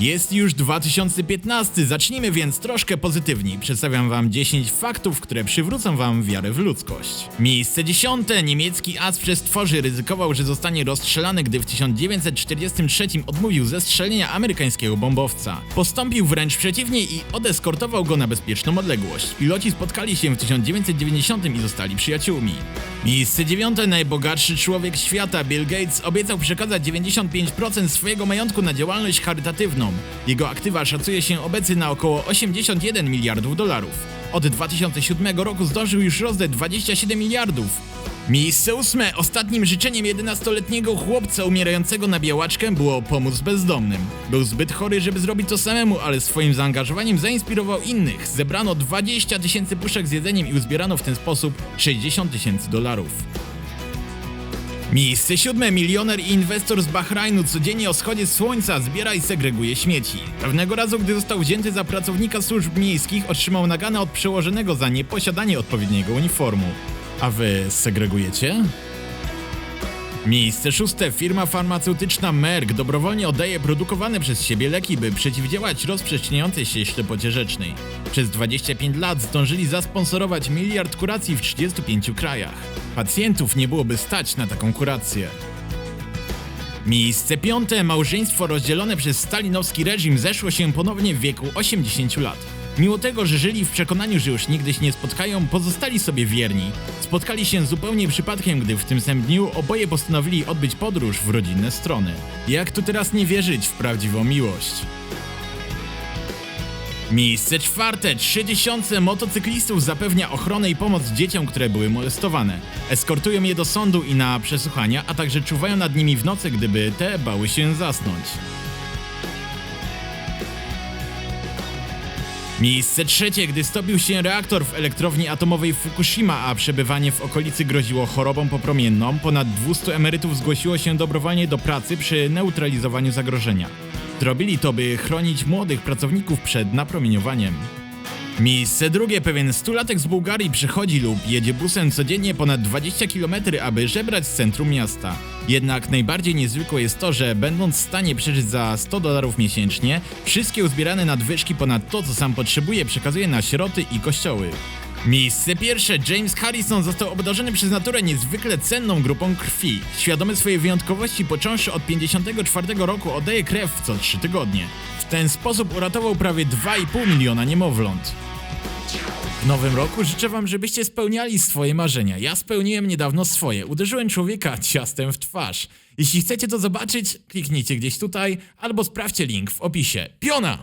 Jest już 2015, zacznijmy więc troszkę pozytywniej. Przedstawiam wam 10 faktów, które przywrócą wam wiarę w ludzkość. Miejsce 10. Niemiecki as przez tworzy ryzykował, że zostanie rozstrzelany, gdy w 1943 odmówił zestrzelenia amerykańskiego bombowca. Postąpił wręcz przeciwnie i odeskortował go na bezpieczną odległość. Piloci spotkali się w 1990 i zostali przyjaciółmi. Miejsce 9. Najbogatszy człowiek świata Bill Gates obiecał przekazać 95% swojego majątku na działalność charytatywną. Jego aktywa szacuje się obecnie na około 81 miliardów dolarów. Od 2007 roku zdążył już rozdać 27 miliardów. Miejsce ósme. Ostatnim życzeniem 11-letniego chłopca umierającego na białaczkę było pomóc bezdomnym. Był zbyt chory, żeby zrobić to samemu, ale swoim zaangażowaniem zainspirował innych. Zebrano 20 tysięcy puszek z jedzeniem i uzbierano w ten sposób 60 tysięcy dolarów. Miejsce siódme. Milioner i inwestor z Bahrajnu codziennie o wschodzie słońca zbiera i segreguje śmieci. Pewnego razu, gdy został wzięty za pracownika służb miejskich, otrzymał naganę od przełożonego za nieposiadanie odpowiedniego uniformu. A wy segregujecie? Miejsce szóste. Firma farmaceutyczna Merck dobrowolnie oddaje produkowane przez siebie leki, by przeciwdziałać rozprzestrzeniającej się ślepocie rzecznej. Przez 25 lat zdążyli zasponsorować miliard kuracji w 35 krajach. Pacjentów nie byłoby stać na taką kurację. Miejsce piąte. Małżeństwo rozdzielone przez stalinowski reżim zeszło się ponownie w wieku 80 lat. Mimo tego, że żyli w przekonaniu, że już nigdy się nie spotkają, pozostali sobie wierni. Spotkali się zupełnie przypadkiem, gdy w tym samym dniu oboje postanowili odbyć podróż w rodzinne strony. Jak tu teraz nie wierzyć w prawdziwą miłość? Miejsce czwarte. 3000 motocyklistów zapewnia ochronę i pomoc dzieciom, które były molestowane. Eskortują je do sądu i na przesłuchania, a także czuwają nad nimi w nocy, gdyby te bały się zasnąć. Miejsce trzecie, gdy stopił się reaktor w elektrowni atomowej Fukushima, a przebywanie w okolicy groziło chorobą popromienną, ponad 200 emerytów zgłosiło się dobrowolnie do pracy przy neutralizowaniu zagrożenia. Zrobili to, by chronić młodych pracowników przed napromieniowaniem. Miejsce drugie. Pewien stulatek z Bułgarii przychodzi lub jedzie busem codziennie ponad 20 km, aby żebrać z centrum miasta. Jednak najbardziej niezwykłe jest to, że będąc w stanie przeżyć za 100 dolarów miesięcznie, wszystkie uzbierane nadwyżki ponad to, co sam potrzebuje, przekazuje na sieroty i kościoły. Miejsce pierwsze. James Harrison został obdarzony przez naturę niezwykle cenną grupą krwi. Świadomy swojej wyjątkowości, począwszy od 54 roku, oddaje krew co 3 tygodnie. W ten sposób uratował prawie 2,5 miliona niemowląt. W nowym roku życzę wam, żebyście spełniali swoje marzenia. Ja spełniłem niedawno swoje. Uderzyłem człowieka ciastem w twarz. Jeśli chcecie to zobaczyć, kliknijcie gdzieś tutaj albo sprawdźcie link w opisie. Piona!